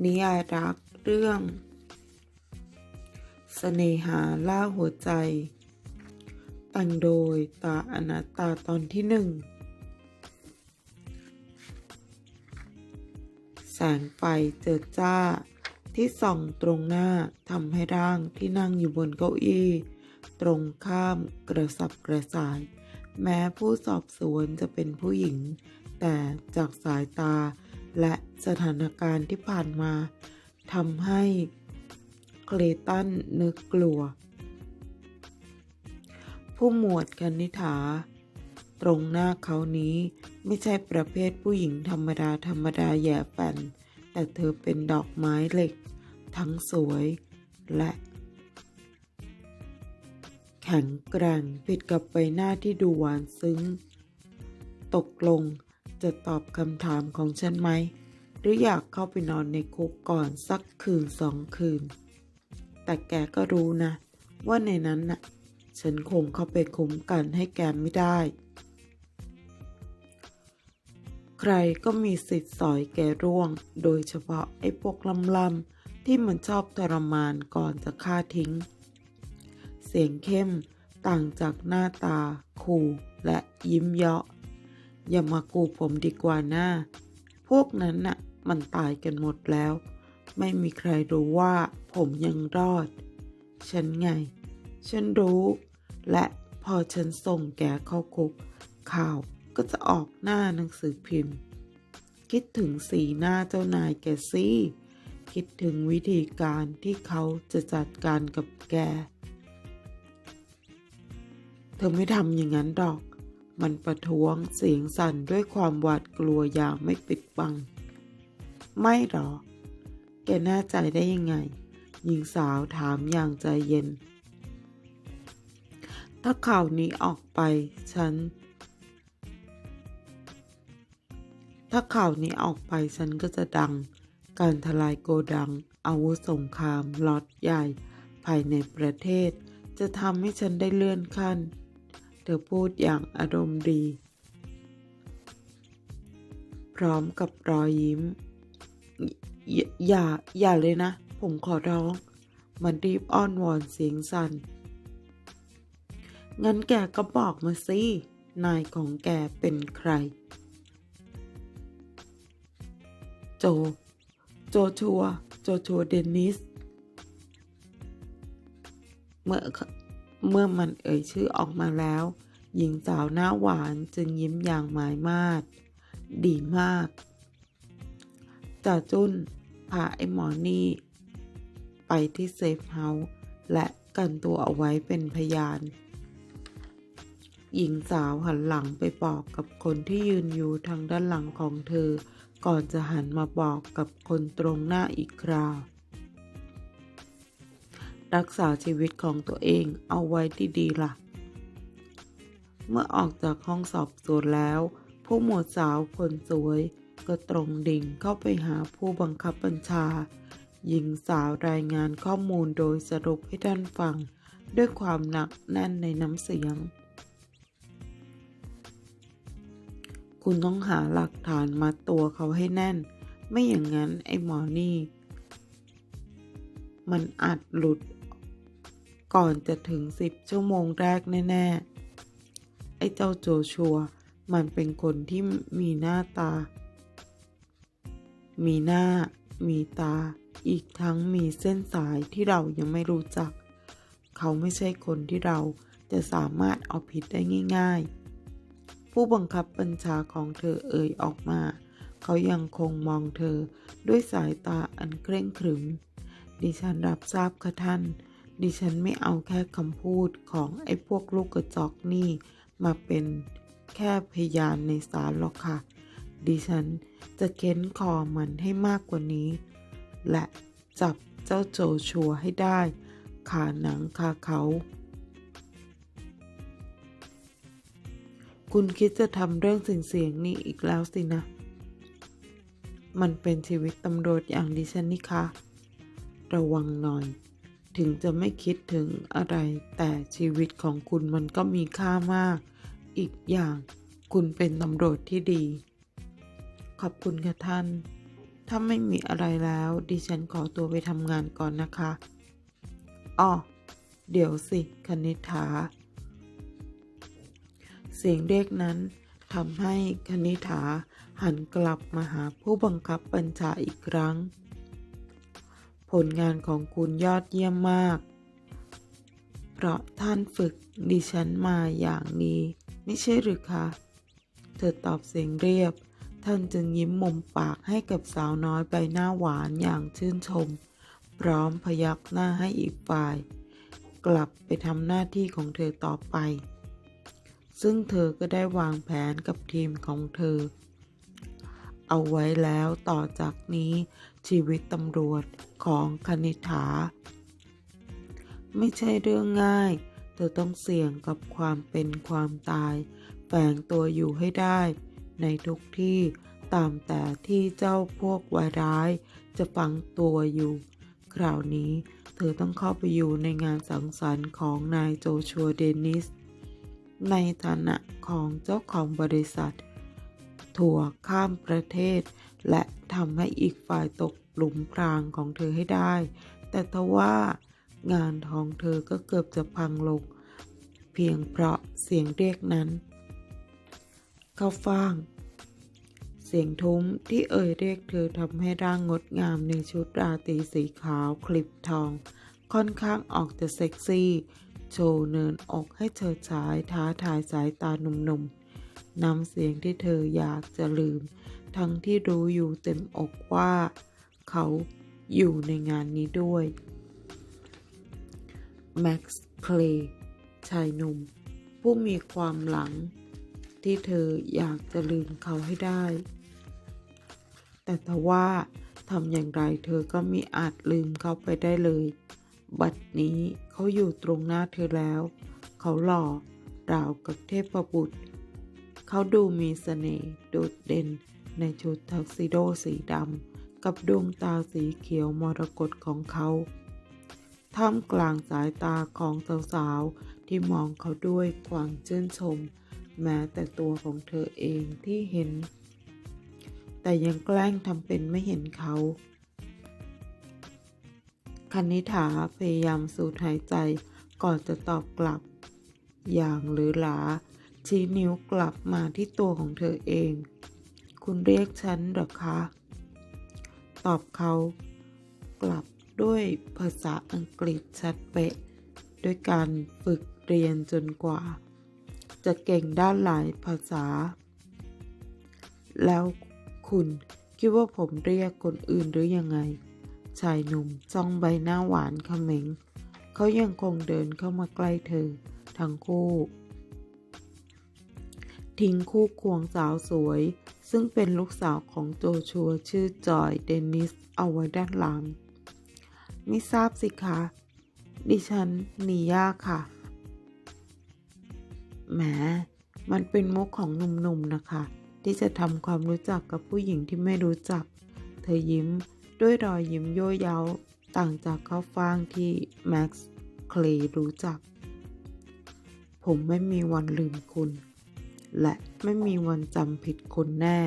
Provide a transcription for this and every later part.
นิยายรักเรื่องเสน่หาล่าหัวใจ แต่งโดยตาอนัตตาตอนที่หนึ่งแสงไฟเจิดจ้าที่ส่องตรงหน้าทำให้ร่างที่นั่งอยู่บนเก้าอี้ ตรงข้ามกระสับกระส่าย แม้ผู้สอบสวนจะเป็นผู้หญิง แต่จากสายตา และสถานการณ์ที่ผ่านมาทำให้เคลตันนึกกลัว ผู้หมวดคณิฐา ตรงหน้าเขานี้ไม่ใช่ประเภทผู้หญิงธรรมดาธรรมดาแย่แป่น แต่เธอเป็นดอกไม้เหล็ก ทั้งสวยและ แข็งแกร่งผิดกับใบหน้าที่ดูหวานซึ้ง ตกลง จะตอบคำถามของฉันไหม หรืออยากเข้าไปนอนในคุกก่อนสักคืนสองคืน แต่แกก็รู้นะ ว่าในนั้นน่ะ ฉันคงเข้าไปคุ้มกันให้แกไม่ได้ ใครก็มีสิทธิ์สอยแกร่วง โดยเฉพาะไอ้พวกลำๆที่มันชอบทรมานก่อนจะฆ่าทิ้ง เสียงเข้มต่างจากหน้าตา ขู่และยิ้มเยาะ อย่ามากูผมดีกว่าหน้า พวกนั้นน่ะ มันตายกันหมดแล้ว ไม่มีใครรู้ว่าผมยังรอด ฉันไง ฉันรู้ และพอฉันส่งแกเข้าคุก ข่าวก็จะออกหน้าหนังสือพิมพ์ คิดถึงสีหน้าเจ้านายแกสิคิดถึงวิธีการที่เขาจะจัดการกับแก เธอไม่ทำอย่างนั้นดอก มันประท้วงเสียงสั่นด้วยความหวาดกลัวอย่างไม่ปิดบัง ไม่หรอกแกแน่ใจได้ยังไง หญิงสาวถามอย่างใจเย็น ถ้าข่าวนี้ออกไป ฉัน ถ้าข่าวนี้ออกไปฉันก็จะดัง การทลายโกดัง อาวุธสงครามล็อตใหญ่ ภายในประเทศ จะทำให้ฉันได้เลื่อนขั้น เธอพูดอย่างอารมณ์ดี พร้อมกับรอยยิ้มอย่าอย่า อย่าเลยนะ ผมขอร้อง มันรีบอ้อนวอนเสียงสัน่น งั้นแกก็บอกมาสิ นายของแกเป็นใคร โจ โจชัว โจชัวเดนนิส เมื่อ เมื่อมันเอ่ยชื่อออกมาแล้ว หญิงสาวหน้าหวานจึงยิ้มอย่างหมายมาดดีมากจ่าจุ้นพาไอ้หมอนี่ ไปที่เซฟเฮาส์และกันตัวเอาไว้เป็นพยาน หญิงสาวหันหลังไปบอกกับคนที่ยืนอยู่ทางด้านหลังของเธอ ก่อนจะหันมาบอกกับคนตรงหน้าอีกคราว รักษาชีวิตของตัวเองเอาไว้ดีๆล่ะ เมื่อออกจากห้องสอบสวนแล้ว ผู้หมวดสาวคนสวย ก็ตรงดิ่งเข้าไปหาผู้บังคับบัญชา หญิงสาวรายงานข้อมูลโดยสรุปให้ท่านฟัง ด้วยความหนักแน่นในน้ำเสียง คุณต้องหาหลักฐานมาตัวเขาให้แน่น ไม่อย่างนั้นไอ้หมอนี่มันอาจหลุด ก่อนจะถึงสิบชั่วโมงแรกแน่ ๆ ไอ้เจ้าโจชัว มันเป็นคนที่มีหน้าตา มีหน้า มีตา อีกทั้งมีเส้นสายที่เรายังไม่รู้จัก เขาไม่ใช่คนที่เราจะสามารถเอาผิดได้ง่าย ๆ ผู้บังคับบัญชาของเธอเอ่ยออกมา เขายังคงมองเธอด้วยสายตาอันเคร่งขรึม ดิฉันรับทราบค่ะท่าน ดิฉันไม่เอาแค่คำพูดของไอ้พวกลูกกระจอกนี่ มาเป็นแค่พยานในศาลหรอกค่ะ ดิฉันจะเค้นคอมันให้มากกว่านี้ และจับเจ้าโจชัวให้ได้ขาหนังคาเขา คุณคิดจะทำเรื่องเสียงๆนี่อีกแล้วสินะ มันเป็นชีวิตตำรวจอย่างดิฉันนี่คะ ระวังหน่อย ถึงจะไม่คิดถึงอะไร แต่ชีวิตของคุณมันก็มีค่ามาก อีกอย่างคุณเป็นตำรวจที่ดี ขอบคุณค่ะท่าน ถ้าไม่มีอะไรแล้วดิฉันขอตัวไปทำงานก่อนนะคะอ้อเดี๋ยวสิคณิฐา เสียงเรียกนั้นทำให้คณิฐาหันกลับมาหาผู้บังคับบัญชาอีกครั้ง ผลงานของคุณยอดเยี่ยมมาก เพราะท่านฝึกดิฉันมาอย่างนี้ ไม่ใช่หรือคะ เธอตอบเสียงเรียบ ท่านจึงยิ้มมุมปากให้กับสาวน้อยใบหน้าหวานอย่างชื่นชม พร้อมพยักหน้าให้อีกฝ่าย กลับไปทำหน้าที่ของเธอต่อไป ซึ่งเธอก็ได้วางแผนกับทีมของเธอ เอาไว้แล้วต่อจากนี้ชีวิตตำรวจของคณิฐา ไม่ใช่เรื่องง่าย เธอต้องเสี่ยงกับความเป็นความตาย แฝงตัวอยู่ให้ได้ ในทุกที่ตามแต่ที่เจ้าพวกวายร้าย จะฝังตัวอยู่ คราวนี้เธอต้องเข้าไปอยู่ในงานสังสรรค์ของนายโจชัวเดนิส ในฐานะของเจ้าของบริษัท ถั่วข้ามประเทศ และทำให้อีกฝ่ายตกหลุมพรางของเธอให้ได้ แต่ทว่างานของเธอก็เกือบจะพังลง เพียงเพราะเสียงเรียกนั้น เข้าฟ่าง เสียงทุ้มที่เอ่ยเรียกเธอทำให้ร่างงดงามในชุดราตรีสีขาวคลิปทอง ค่อนข้างออกจะเซ็กซี่ โชว์เนินอกให้เธอฉายท้าทายสายตาหนุ่มๆ นำเสียงที่เธออยากจะลืม ทั้งที่รู้อยู่เต็มอกว่า เขาอยู่ในงานนี้ด้วยแม็กซ์เคลย์ชายหนุ่ม ผู้มีความหลัง ที่เธออยากจะลืมเขาให้ได้ แต่ทว่าทำอย่างไรเธอก็มิอาจลืมเขาไปได้เลย บัดนี้เขาอยู่ตรงหน้าเธอแล้ว เขาหล่อราวกับเทพบุตร เขาดูมีเสน่ห์โดดเด่นในชุดทักซิโดสีดำกับดวงตาสีเขียวมรกตของเขาท่ามกลางสายตาของสาวๆที่มองเขาด้วยความชื่นชม แม้แต่ตัวของเธอเองที่เห็น แต่ยังแกล้งทำเป็นไม่เห็นเขาคณิษฐาพยายามสูดหายใจก่อนจะตอบกลับ อย่างหรือหลา ชี้นิ้วกลับมาที่ตัวของเธอเอง คุณเรียกฉันหรอคะ ตอบเขากลับด้วยภาษาอังกฤษชัดเป๊ะ ด้วยการฝึกเรียนจนกว่า จะเก่งด้านหลายภาษา แล้วคุณคิดว่าผมเรียกคนอื่นหรือยังไง ชายหนุ่มจ้องใบหน้าหวานเขม็ง เขายังคงเดินเข้ามาใกล้เธอ ทั้งคู่ ทิ้งคู่ควงสาวสวย ซึ่งเป็นลูกสาวของโจชัวชื่อจอยเดนิสเอาไว้ด้านหลังไม่ทราบสิคะ ดิฉันนีย่าค่ะ แหม มันเป็นมุกของหนุ่มๆนะคะ ที่จะทำความรู้จักกับผู้หญิงที่ไม่รู้จัก เธอยิ้มด้วยรอยยิ้มโยเย้าต่างจากข้าวฟ่างที่แม็กซ์เคลย์รู้จัก ผมไม่มีวันลืมคุณ และไม่มีวันจำผิดคุณแน่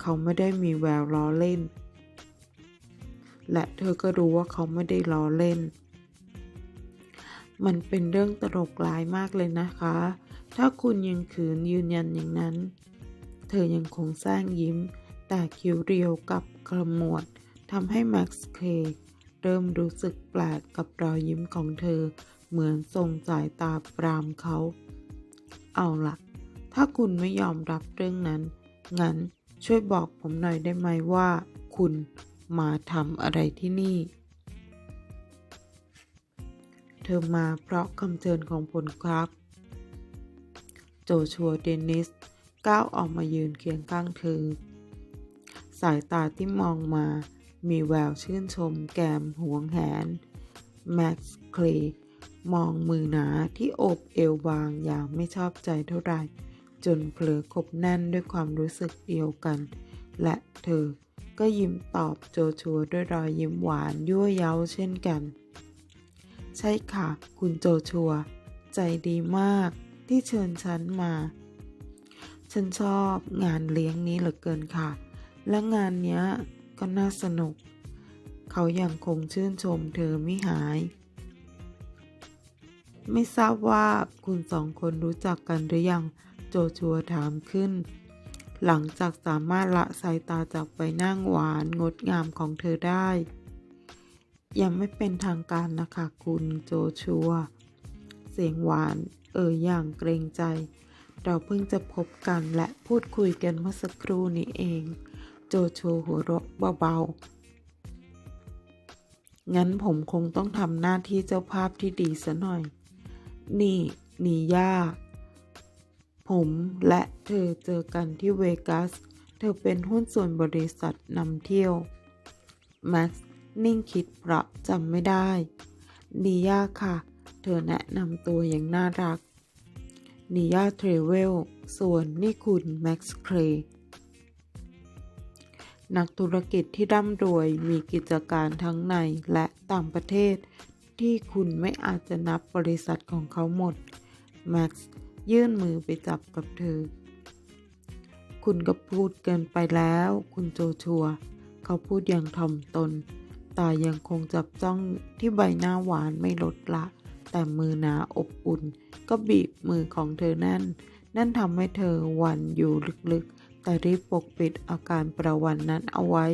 เขาไม่ได้มีแววล้อเล่น และเธอก็รู้ว่าเขาไม่ได้ล้อเล่น มันเป็นเรื่องตลกร้ายมากเลยนะคะ ถ้าคุณยังขืนยืนยันอย่างนั้น เธอยังคงแซงยิ้ม แต่คิ้วเรียวกับขมวดทำให้แม็กซ์เคย์เริ่มรู้สึกแปลกกับรอยยิ้มของเธอ เหมือนทรงสายตาปรามเขา เอาล่ะ ถ้าคุณไม่ยอมรับเรื่องนั้น งั้นช่วยบอกผมหน่อยได้ไหมว่า คุณมาทำอะไรที่นี่ เธอมาเพราะคำเชิญของผลครับ โจชัวเดนิสก้าวออกมายืนเคียงข้างเธอ สายตาที่มองมามีแววชื่นชมแกมหวงแหน แม็กซ์เคลมองมือหนาที่โอบเอวบางอย่างไม่ชอบใจเท่าไหร่ จนเผลอคบแน่นด้วยความรู้สึกเดียวกัน และเธอก็ยิ้มตอบโจชัวด้วยรอยยิ้มหวานยั่วเย้าเช่นกัน ใช่ค่ะ คุณโจชัว ใจดีมากที่เชิญฉันมา ฉันชอบงานเลี้ยงนี้เหลือเกินค่ะ และงานเนี้ยก็น่าสนุก เขายังคงชื่นชมเธอไม่หาย ไม่ทราบว่าคุณสองคนรู้จักกันหรือยัง โจชัวถามขึ้น หลังจากสามารถละสายตาจากใบหน้าหวานงดงามของเธอได้ ยังไม่เป็นทางการนะคะคุณโจชัว เสียงหวานเอ่ยอย่างเกรงใจ เราเพิ่งจะพบกันและพูดคุยกันเมื่อสักครู่นี้เอง โจชัวหัวเราะเบาๆ งั้นผมคงต้องทำหน้าที่เจ้าภาพที่ดีซะหน่อย นี่นีย่า ผมและเธอเจอกันที่เวกัส เธอเป็นหุ้นส่วนบริษัทนำเที่ยว แม็กซ์นิ่งคิดเพราะจำไม่ได้ นียาค่ะ เธอแนะนำตัวอย่างน่ารัก นียาเทรเวล ส่วนนี่คุณแม็กซ์เครย์นักธุรกิจที่ร่ำรวยมีกิจการทั้งในและต่างประเทศ ที่คุณไม่อาจจะนับบริษัทของเขาหมด แม็กซ์ ยื่นมือไปจับกับเธอ คุณก็พูดเกินไปแล้ว คุณโจชัว เขาพูดอย่างถ่อมตน ตายังคงจับจ้องที่ใบหน้าหวานไม่ลดละ แต่มือหนาอบอุ่น ก็บีบมือของเธอแน่น นั่นทำให้เธอหวันอยู่ลึกๆ แต่รีบปกปิดอาการประวันนั้นเอาไว้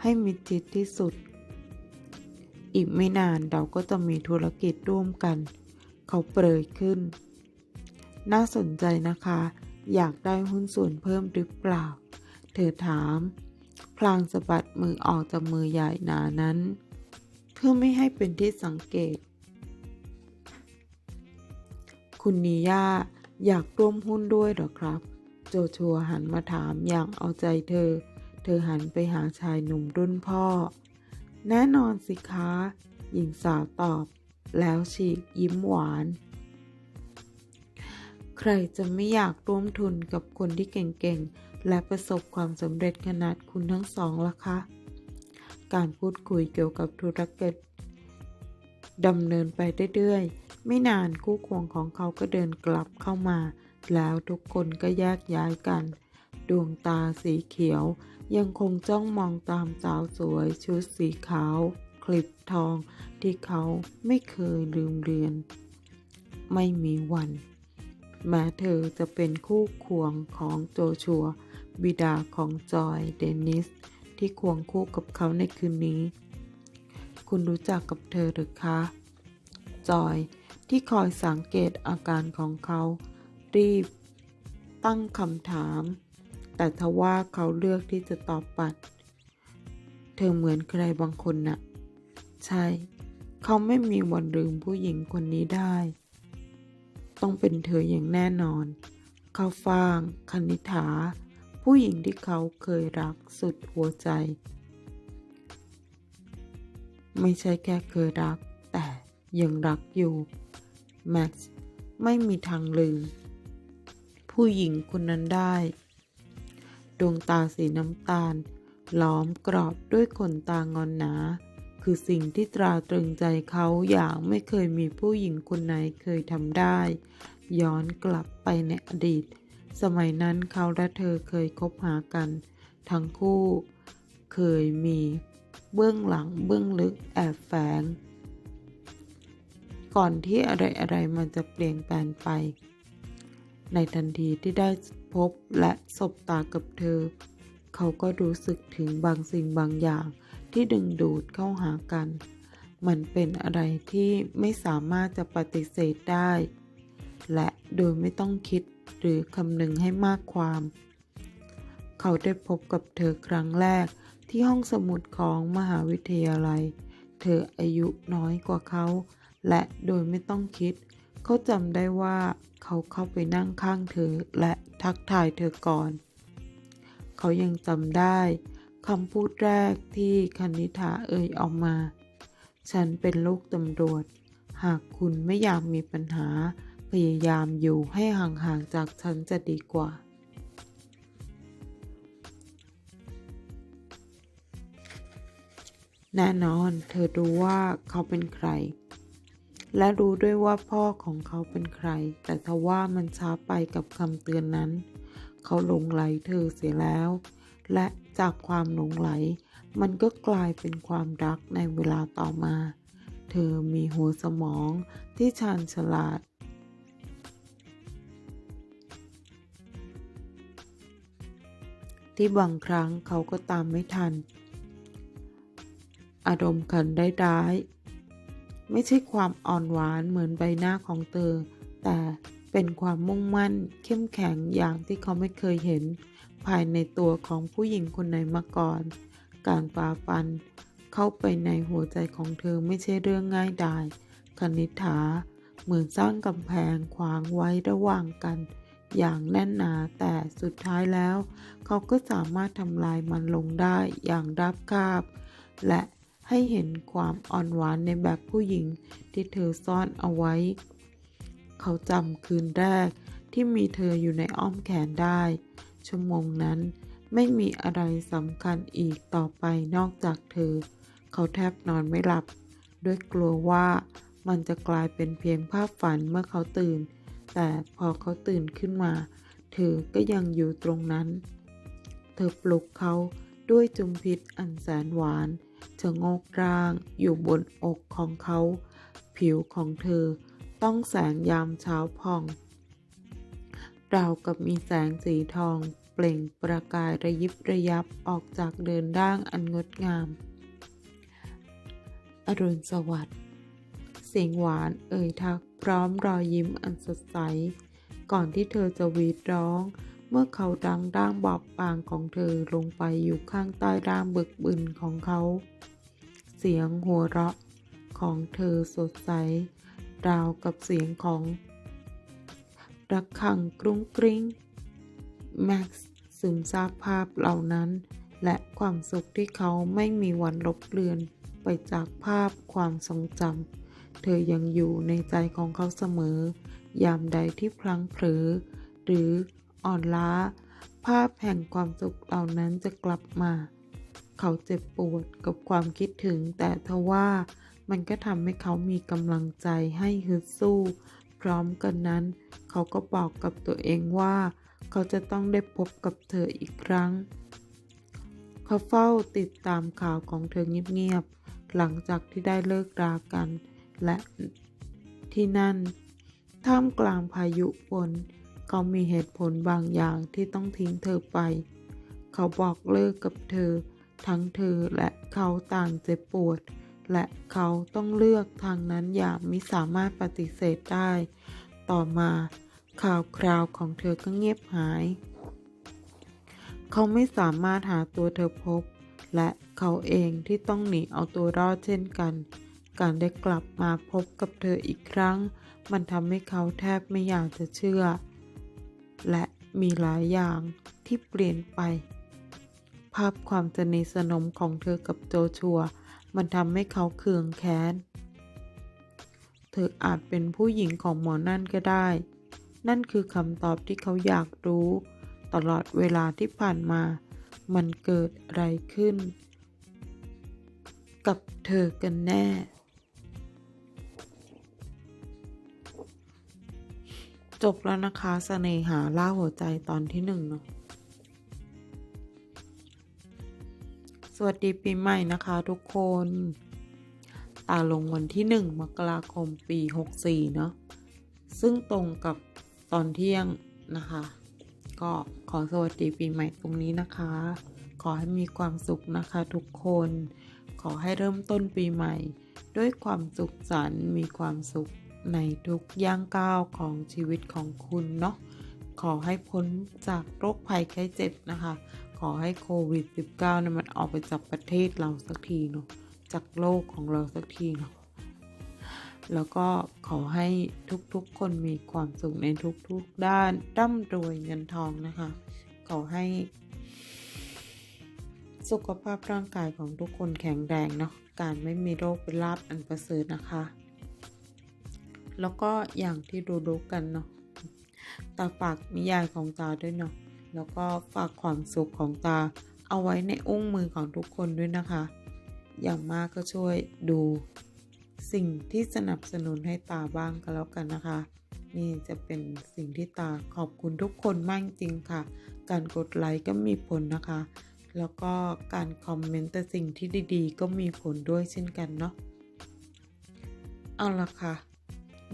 ให้มิดชิดที่สุด อีกไม่นานเราก็จะมีธุรกิจร่วมกัน เขาเปรยขึ้น น่าสนใจนะคะ อยากได้หุ้นส่วนเพิ่มหรือเปล่า เธอถาม พลางสะบัดมือออกจากมือใหญ่หนานั้น เพื่อไม่ให้เป็นที่สังเกต คุณนีย่าอยากร่วมหุ้นด้วยหรอครับ โจชัวหันมาถามอย่างเอาใจเธอ เธอหันไปหาชายหนุ่มรุ่นพ่อ แน่นอนสิคะ หญิงสาวตอบ แล้วฉีกยิ้มหวาน ใครจะไม่อยากร่วมทุนกับคนที่เก่งๆ และประสบความสำเร็จขนาดคุณทั้งสองล่ะคะ การพูดคุยเกี่ยวกับธุรกิจดำเนินไปเรื่อยๆ ไม่นานคู่ควงของเขาก็เดินกลับเข้ามา แล้วทุกคนก็แยกย้ายกัน ดวงตาสีเขียว ยังคงจ้องมองตามสาวสวยชุดสีขาว คลิปทองที่เขาไม่เคยลืมเรียนไม่มีวัน แม้เธอจะเป็นคู่ควงของโจชัว บิดาของจอยเดนิส ที่ควงคู่กับเขาในคืนนี้ คุณรู้จักกับเธอหรือคะ จอยที่คอยสังเกตอาการของเขา รีบ ตั้งคำถาม แต่ทว่าเขาเลือกที่จะตอบปัด เธอเหมือนใครบางคนน่ะ ใช่ เขาไม่มีวันลืมผู้หญิงคนนี้ได้ ต้องเป็นเธออย่างแน่นอน เขาฟางคณิษฐา ผู้หญิงที่เขาเคยรักสุดหัวใจ ไม่ใช่แค่เคยรัก แต่ยังรักอยู่ แม็กซ์ไม่มีทางลืม ผู้หญิงคนนั้นได้ ดวงตาสีน้ำตาล ล้อมกรอบด้วยขนตางอนหนา คือสิ่งที่ตราตรึงใจเขาอย่างไม่เคยมีผู้หญิงคนไหนเคยทำได้ ย้อนกลับไปในอดีต สมัยนั้นเขาและเธอเคยคบหากัน ทั้งคู่เคยมีเบื้องหลังเบื้องลึกแอบแฝง ก่อนที่อะไรอะไรๆมันจะเปลี่ยนแปลงไป ในทันทีที่ได้พบและสบตากับเธอ เขาก็รู้สึกถึงบางสิ่งบางอย่าง ที่ดึงดูดเข้าหากัน มันเป็นอะไรที่ไม่สามารถจะปฏิเสธได้ และโดยไม่ต้องคิดหรือคำนึงให้มากความ เขาได้พบกับเธอครั้งแรกที่ห้องสมุดของมหาวิทยาลัย เธออายุน้อยกว่าเขา และโดยไม่ต้องคิด เขาจำได้ว่าเขาเข้าไปนั่งข้างเธอและทักทายเธอก่อน เขายังจำได้ คำพูดแรกที่คณิธาเอ่ยออกมา ฉันเป็นลูกตำรวจ หากคุณไม่อยากมีปัญหา พยายามอยู่ให้ห่างๆจากฉันจะดีกว่า แน่นอนเธอรู้ว่าเขาเป็นใคร และรู้ด้วยว่าพ่อของเขาเป็นใคร แต่ทว่ามันช้าไปกับคำเตือนนั้น เขาลงไหลเธอเสียแล้ว และ จากความหลงไหล มันก็กลายเป็นความรักในเวลาต่อมา เธอมีหัวสมองที่ชาญฉลาด ที่บางครั้งเขาก็ตามไม่ทัน อารมณ์ขันได้ร้าย ไม่ใช่ความอ่อนหวานเหมือนใบหน้าของเธอ แต่เป็นความมุ่งมั่นเข้มแข็งอย่างที่เขาไม่เคยเห็น ภายในตัวของผู้หญิงคนไหนมาก่อน การฝ่าฟัน เข้าไปในหัวใจของเธอไม่ใช่เรื่องง่ายดายคณิษฐาเหมือนสร้างกำแพงขวางไว้ระหว่างกัน อย่างแน่นหนาแต่สุดท้ายแล้ว เขาก็สามารถทำลายมันลงได้อย่างราบคาบ และให้เห็นความอ่อนหวานในแบบผู้หญิงที่เธอซ่อนเอาไว้ เขาจำคืนแรกที่มีเธออยู่ในอ้อมแขนได้ ชั่วโมงนั้น ไม่มีอะไรสำคัญอีกต่อไปนอกจากเธอ เขาแทบนอนไม่หลับ ด้วยกลัวว่ามันจะกลายเป็นเพียงภาพฝันเมื่อเขาตื่น แต่พอเขาตื่นขึ้นมา เธอก็ยังอยู่ตรงนั้น เธอปลุกเขาด้วยจุมพิษอันแสนหวานชะโงกร่างอยู่บนอกของเขา ผิวของเธอต้องแสงยามเช้าพอง ราวกับมีแสงสีทอง เปล่งประกายระยิบระยับออกจากเดินด่างอันงดงาม อรุณสวัสดิ์เสียงหวานเอ่ยทักพร้อมรอยยิ้มอันสดใส ก่อนที่เธอจะวีดร้อง เมื่อเขาดังร่างบอบบางของเธอลงไปอยู่ข้างใต้ร่างบึกบึนของเขา เสียงหัวเราะของเธอสดใส ราวกับเสียงของ ระฆังกรุ้งกริ้งแม็กซ์ซึมซาบภาพเหล่านั้น และความสุขที่เขาไม่มีวันลบเลือนไปจากภาพความทรงจำเธอยังอยู่ในใจของเขาเสมอ ยามใดที่พลั้งเผลอหรืออ่อนล้า ภาพแห่งความสุขเหล่านั้นจะกลับมา เขาเจ็บปวดกับความคิดถึงแต่ทว่ามันก็ทำให้เขามีกำลังใจให้ฮึดสู้ พร้อมกันนั้น เขาก็บอกกับตัวเองว่า เขาจะต้องได้พบกับเธออีกครั้ง เขาเฝ้าติดตามข่าวของเธอเงียบๆ หลังจากที่ได้เลิกรากัน และที่นั่น ท่ามกลางพายุฝนเขามีเหตุผลบางอย่างที่ต้องทิ้งเธอไป เขาบอกเลิกกับเธอ ทั้งเธอและเขาต่างเจ็บปวด และเขาต้องเลือกทางนั้นอย่างไม่สามารถปฏิเสธได้ ต่อมาข่าวคราวของเธอก็เงียบหาย เขาไม่สามารถหาตัวเธอพบ และเขาเองที่ต้องหนีเอาตัวรอดเช่นกัน การได้กลับมาพบกับเธออีกครั้ง มันทำให้เขาแทบไม่อยากจะเชื่อ และมีหลายอย่างที่เปลี่ยนไป ภาพความสนิทสนมของเธอกับโจชัว มันทำให้เขาเคืองแค้น เธออาจเป็นผู้หญิงของหมอนั่นก็ได้ นั่นคือคำตอบที่เขาอยากรู้ ตลอดเวลาที่ผ่านมา มันเกิดอะไรขึ้น กับเธอกันแน่ จบแล้วนะคะเสน่หาล่าหัวใจตอนที่หนึ่งเนาะ วัสดีปีใหม่นะคะทุกคน ตาลงวันที่หนึ่งมกราคมปี 64 เนาะซึ่งตรงกับตอนเที่ยงนะคะ ก็ขอสวัสดีปีใหม่ตรงนี้นะคะ ขอให้มีความสุขนะคะทุกคน ขอให้เริ่มต้นปีใหม่ ด้วยความสุขสันต์มีความสุขในทุกย่างก้าวของชีวิตของคุณเนาะขอให้พ้นจากโรคภัยไข้เจ็บนะคะ ขอให้โควิด -19 เนี่ยมันออกไปจากประเทศเราสักทีเนาะจากโลกของเราสักทีเนาะแล้วก็ขอให้ทุกๆคนมีความสุขในทุกๆด้านร่ำรวยเงินทองนะคะ ขอให้ สุขภาพร่างกายของทุกคนแข็งแรงเนาะการไม่มีโรคเป็นลาบอันประเสริฐนะคะ แล้วก็อย่างที่รู้ๆกันเนาะตาฝากนิยายของตาด้วยเนาะ แล้วก็ฝากความสุขของตา เอาไว้ในอุ้งมือของทุกคนด้วยนะคะ อย่างมากก็ช่วยดู สิ่งที่สนับสนุนให้ตาบ้างก็แล้วกันนะคะนี่จะเป็นสิ่งที่ตาขอบคุณทุกคนมากจริงค่ะ การกดไลค์ก็มีผลนะคะ แล้วก็การคอมเมนต์แต่สิ่งที่ดีๆ ก็มีผลด้วยเช่นกันเนาะ เอาละค่ะ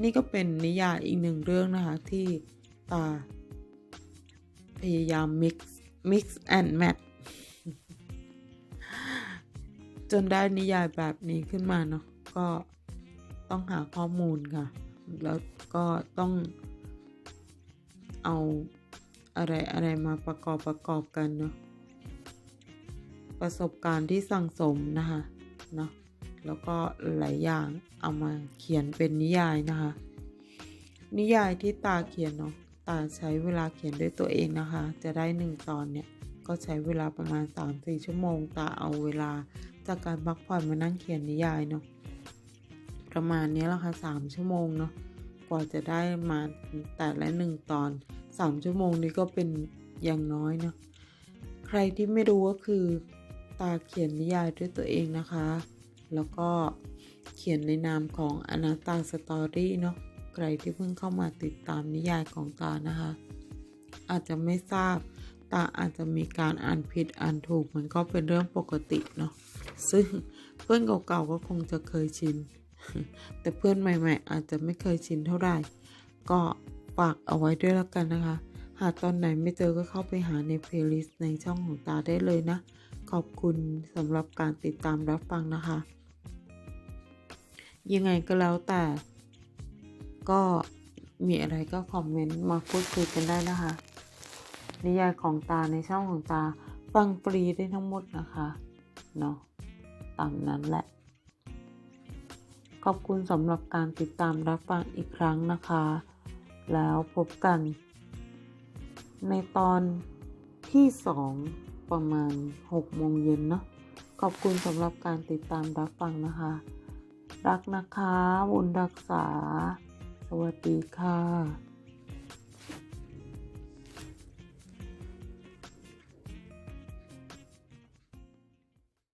นี่ก็เป็นนิยายอีกหนึ่งเรื่องนะคะที่ตา ยายาม mix mix and match จนได้นิยายแบบนี้ขึ้นมาเนาะก็ต้องหาข้อมูลค่ะ แล้วก็ต้องเอาอะไรอะไรมาประกอบประกอบกันเนาะประสบการณ์ที่สั่งสมนะคะเนาะแล้วก็หลายอย่างเอามาเขียนเป็นนิยายนะคะ นิยายที่ตาเขียนเนาะ ตาใช้เวลาเขียนด้วยตัวเองนะคะ จะได้หนึ่งตอนเนี่ย ก็ใช้เวลาประมาณ 3-4 ชั่วโมง ตาเอาเวลา จากการพักผ่อนมานั่งเขียนนิยายเนาะ ประมาณนี้แหละค่ะสามชั่วโมงเนาะ กว่าจะได้มาแต่ละหนึ่งตอนสามชั่วโมงนี้ก็เป็นอย่างน้อยเนาะ ใครที่ไม่รู้ก็คือ ตาเขียนนิยายด้วยตัวเองนะคะ แล้วก็เขียนในนามของอนาตาสตอรี่เนาะ ใครที่เพิ่งเข้ามาติดตามนิยายของตานะคะ อาจจะไม่ทราบตาอาจจะมีการอ่านผิดอ่านถูกมันก็เป็นเรื่องปกติเนาะซึ่งเพื่อนเก่าๆก็คงจะเคยชิน แต่เพื่อนใหม่ ๆ อาจจะไม่เคยชินเท่าไหร่ ก็ฝากเอาไว้ด้วยแล้วกันนะคะ หากตอนไหนไม่เจอก็เข้าไปหาในเพลย์ลิสต์ในช่องของตาได้เลยนะ ขอบคุณสำหรับการติดตามรับฟังนะคะ ยังไงก็แล้วแต่ ก็มีอะไรก็คอมเมนต์มาพูดคุยกันได้นะคะ นิยายของตาในช่องของตาฟังฟรีได้ทั้งหมดนะคะเนาะตามนั้นแหละ ขอบคุณสำหรับการติดตามรับฟังอีกครั้งนะคะ แล้วพบกัน ในตอนที่สองประมาณ6โมงเย็นเนาะขอบคุณสำหรับการติดตามรับฟังนะคะ รักนะคะบุญรักษา สวัสดีค่ะ